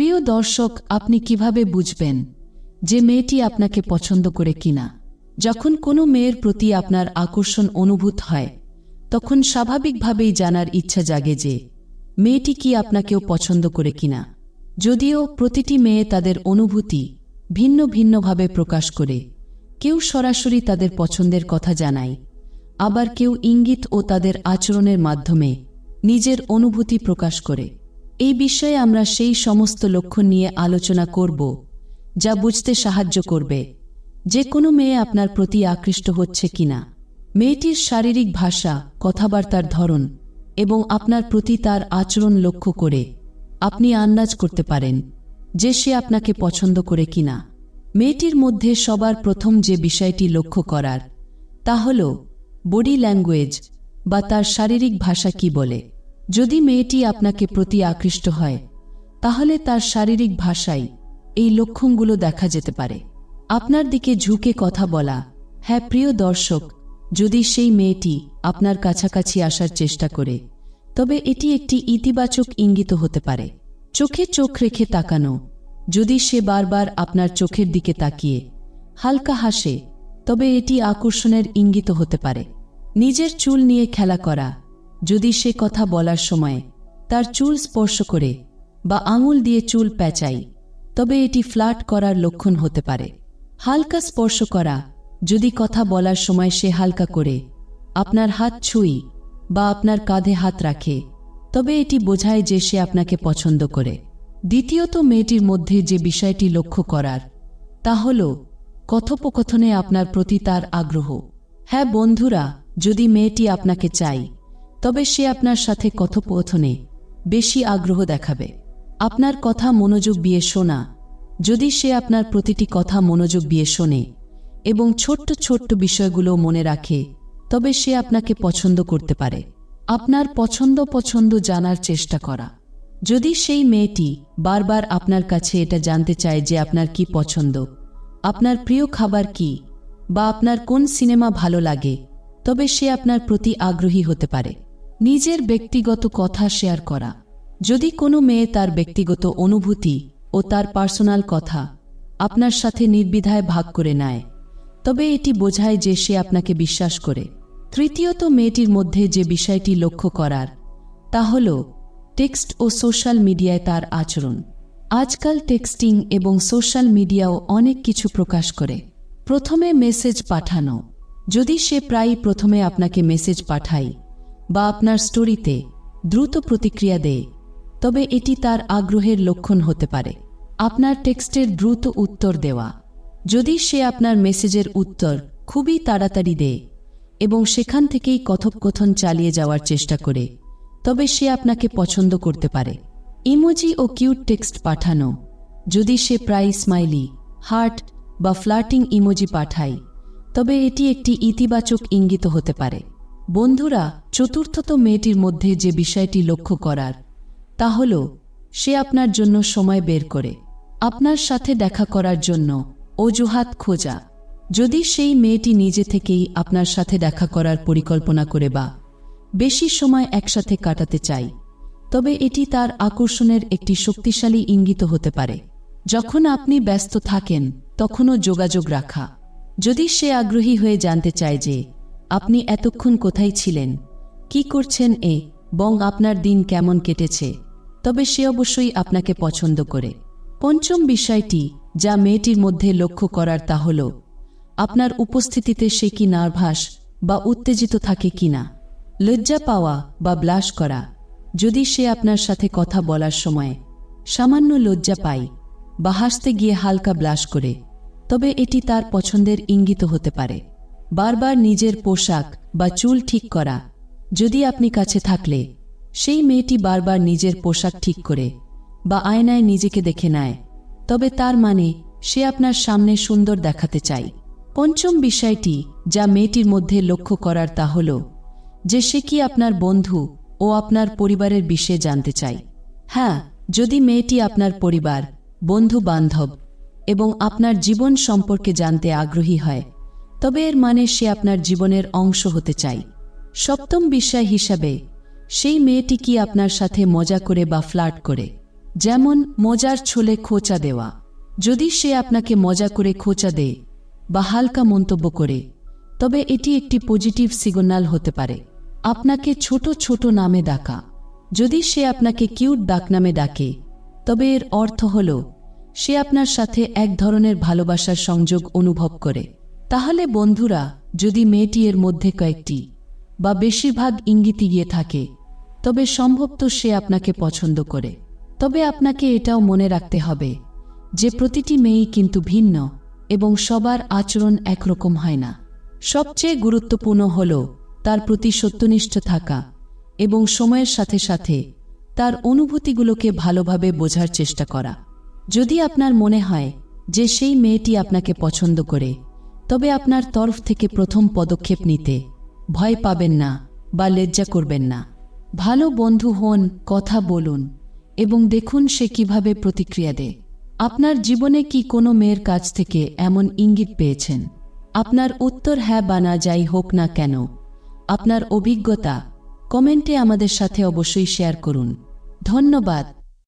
প্রিয় দর্শক, আপনি কীভাবে বুঝবেন যে মেয়েটি আপনাকে পছন্দ করে কিনা? যখন কোনো মেয়ের প্রতি আপনার আকর্ষণ অনুভূত হয়, তখন স্বাভাবিকভাবেই জানার ইচ্ছা জাগে যে মেয়েটি কি আপনাকেও পছন্দ করে কিনা? যদিও প্রতিটি মেয়ে তাদের অনুভূতি ভিন্ন ভিন্নভাবে প্রকাশ করে, কেউ সরাসরি তাদের পছন্দের কথা জানায়, আবার কেউ ইঙ্গিত ও তাদের আচরণের মাধ্যমে নিজের অনুভূতি প্রকাশ করে। এই বিষয়ে আমরা সেই সমস্ত লক্ষণ নিয়ে আলোচনা করব, যা বুঝতে সাহায্য করবে, যে কোনো মেয়ে আপনার প্রতি আকৃষ্ট হচ্ছে কিনা। মেয়েটির শারীরিক ভাষা, কথাবার্তার ধরন এবং আপনার প্রতি তার আচরণ লক্ষ্য করে আপনি আন্দাজ করতে পারেন যে সে আপনাকে পছন্দ করে কিনা। মেয়েটির মধ্যে সবার প্রথম যে বিষয়টি লক্ষ্য করার, তা হল বডি ল্যাঙ্গুয়েজ বা তার শারীরিক ভাষা কি বলে। যদি মেয়েটি আপনাকে প্রতি আকৃষ্ট হয়, তাহলে তার শারীরিক ভাষায় এই লক্ষণগুলো দেখা যেতে পারে। আপনার দিকে ঝুঁকে কথা বলা হ্যাঁ প্রিয় দর্শক, যদি সেই মেয়েটি আপনার কাছাকাছি আসার চেষ্টা করে, তবে এটি একটি ইতিবাচক ইঙ্গিত হতে পারে। চোখে চোখ রেখে তাকানো, যদি সে বারবার আপনার চোখের দিকে তাকিয়ে হালকা হাসে, তবে এটি আকর্ষণের ইঙ্গিত হতে পারে। নিজের চুল নিয়ে খেলা করা যদি সে কথা বলার সময় তার চুল স্পর্শ করে বা আঙুল দিয়ে চুল প্যাঁচাই তবে এটি ফ্ল্যাট করার লক্ষণ হতে পারে। হালকা স্পর্শ করা, যদি কথা বলার সময় সে হালকা করে, আপনার হাত ছুঁই বা আপনার কাঁধে হাত রাখে, তবে এটি বোঝায় যে সে আপনাকে পছন্দ করে। দ্বিতীয়ত, মেয়েটির মধ্যে যে বিষয়টি লক্ষ্য করার, তা হল কথোপকথনে আপনার প্রতি তার আগ্রহ। হ্যাঁ বন্ধুরা, যদি মেয়েটি আপনাকে চাই তবে সে আপনার সাথে কথোপকথনে বেশি আগ্রহ দেখাবে। আপনার কথা মনোযোগ দিয়ে শোনা। যদি সে আপনার প্রতিটি কথা মনোযোগ দিয়ে শোনে এবং ছোট্ট ছোট্ট বিষয়গুলো মনে রাখে, তবে সে আপনাকে পছন্দ করতে পারে। আপনার পছন্দ পছন্দ জানার চেষ্টা করা। যদি সেই মেয়েটি বারবার আপনার কাছে এটা জানতে চায় যে আপনার কি পছন্দ, আপনার প্রিয় খাবার কি বা আপনার কোন সিনেমা ভালো লাগে, তবে সে আপনার প্রতি আগ্রহী হতে পারে। নিজের ব্যক্তিগত কথা শেয়ার করা। যদি কোনো মেয়ে তার ব্যক্তিগত অনুভূতি ও তার পার্সোনাল কথা আপনার সাথে নির্বিধায় ভাগ করে নেয়, তবে এটি বোঝায় যে সে আপনাকে বিশ্বাস করে। তৃতীয়ত, মেয়েটির মধ্যে যে বিষয়টি লক্ষ্য করার, তা হল টেক্সট ও সোশ্যাল মিডিয়ায় তার আচরণ। আজকাল টেক্সটিং এবং সোশ্যাল মিডিয়াও অনেক কিছু প্রকাশ করে। প্রথমে মেসেজ পাঠানো। যদি সে প্রায়ই প্রথমে আপনাকে মেসেজ পাঠায় বা আপনার স্টোরিতে দ্রুত প্রতিক্রিয়া দেয়, তবে এটি তার আগ্রহের লক্ষণ হতে পারে। আপনার টেক্সটের দ্রুত উত্তর দেওয়া, যদি সে আপনার মেসেজের উত্তর খুবই তাড়াতাড়ি দেয় এবং সেখান থেকেই কথোপকথন চালিয়ে যাওয়ার চেষ্টা করে, তবে সে আপনাকে পছন্দ করতে পারে। ইমোজি ও কিউট টেক্সট পাঠানো, যদি সে প্রায় স্মাইলি, হার্ট বা ফ্লার্টিং ইমোজি পাঠায়, তবে এটি একটি ইতিবাচক ইঙ্গিত হতে পারে। বন্ধুরা, চতুর্থত মেয়েটির মধ্যে যে বিষয়টি লক্ষ্য করার, তা হল, সে আপনার জন্য সময় বের করে। আপনার সাথে দেখা করার জন্য অজুহাত খোঁজা। যদি সেই মেয়েটি নিজে থেকেই আপনার সাথে দেখা করার পরিকল্পনা করে বা বেশি সময় একসাথে কাটাতে চাই, তবে এটি তার আকর্ষণের একটি শক্তিশালী ইঙ্গিত হতে পারে। যখন আপনি ব্যস্ত থাকেন, তখনও যোগাযোগ রাখা। যদি সে আগ্রহী হয়ে জানতে চায় যে আপনি এতক্ষণ কোথায় ছিলেন? কি করছেন এ? বং, আপনার দিন কেমন কেটেছে? তবে সে অবশ্যই আপনাকে পছন্দ করে। পঞ্চম বিষয়টি, যা মেয়েটির মধ্যে লক্ষ্য করার তা হল, আপনার উপস্থিতিতে সে কি নার্ভাস বা উত্তেজিত থাকে কিনা? লজ্জা পাওয়া বা ব্লাশ করা, যদি সে আপনার সাথে কথা বলার সময় সামান্য লজ্জা পায় বা হাসতে গিয়ে হালকা ব্লাশ করে, তবে এটি তার পছন্দের ইঙ্গিত হতে পারে। বারবার নিজের পোশাক বা চুল ঠিক করা। যদি আপনি কাছে থাকলে, সেই মেয়েটি বারবার নিজের পোশাক ঠিক করে বা আয়নায় নিজেকে দেখে নেয়। তবে তার মানে সে আপনার সামনে সুন্দর দেখাতে চায় পঞ্চম বিষয়টি যা মেয়েটির মধ্যে লক্ষ্য করার তা হল যে সে কি আপনার বন্ধু ও আপনার পরিবারের বিষয়ে জানতে চায় হ্যাঁ যদি মেয়েটি আপনার পরিবার বন্ধু বান্ধব এবং আপনার জীবন সম্পর্কে জানতে আগ্রহী হয় তবে এর মানে সে আপনার জীবনের অংশ হতে চায় সপ্তম বিষয় হিসাবে, সেই মেয়েটি কি আপনার সাথে মজা করে বা ফ্লার্ট করে? যেমন, মজার ছোলে খোঁচা দেওয়া। যদি সে আপনাকে মজা করে খোঁচা দেয় বা হালকা মন্তব্য করে, তবে এটি একটি পজিটিভ সিগন্যাল হতে পারে। আপনাকে ছোট ছোট নামে ডাকা। যদি সে আপনাকে কিউট ডাকনামে ডাকে, তবে এর অর্থ হল, সে আপনার সাথে এক ধরনের ভালোবাসার সংযোগ অনুভব করে। তাহলে বন্ধুরা, যদি মেয়েটি এর মধ্যে কয়েকটি বা বেশিরভাগ ইঙ্গিত গিয়ে থাকে, তবে সম্ভবত সে আপনাকে পছন্দ করে। তবে আপনাকে এটাও মনে রাখতে হবে যে প্রতিটি মেয়েই কিন্তু ভিন্ন এবং সবার আচরণ একরকম হয় না। সবচেয়ে গুরুত্বপূর্ণ হল তার প্রতি সত্যনিষ্ঠ থাকা এবং সময়ের সাথে সাথে তার অনুভূতিগুলোকে ভালোভাবে বোঝার চেষ্টা করা। যদি আপনার মনে হয় যে সেই মেয়েটি আপনাকে পছন্দ করে তবে আপনার তরফ থেকে প্রথম পদক্ষেপ নিতে ভয় পাবেন না বা লজ্জা করবেন না। ভালো বন্ধু হন, কথা বলুন এবং দেখুন সে কীভাবে প্রতিক্রিয়া দেয়। আপনার জীবনে কি কোনো মেয়ের কাছ থেকে এমন ইঙ্গিত পেয়েছেন? আপনার উত্তর হ্যাঁ বা না যাই হোক না কেন। আপনার অভিজ্ঞতা কমেন্টে আমাদের সাথে অবশ্যই শেয়ার করুন। ধন্যবাদ।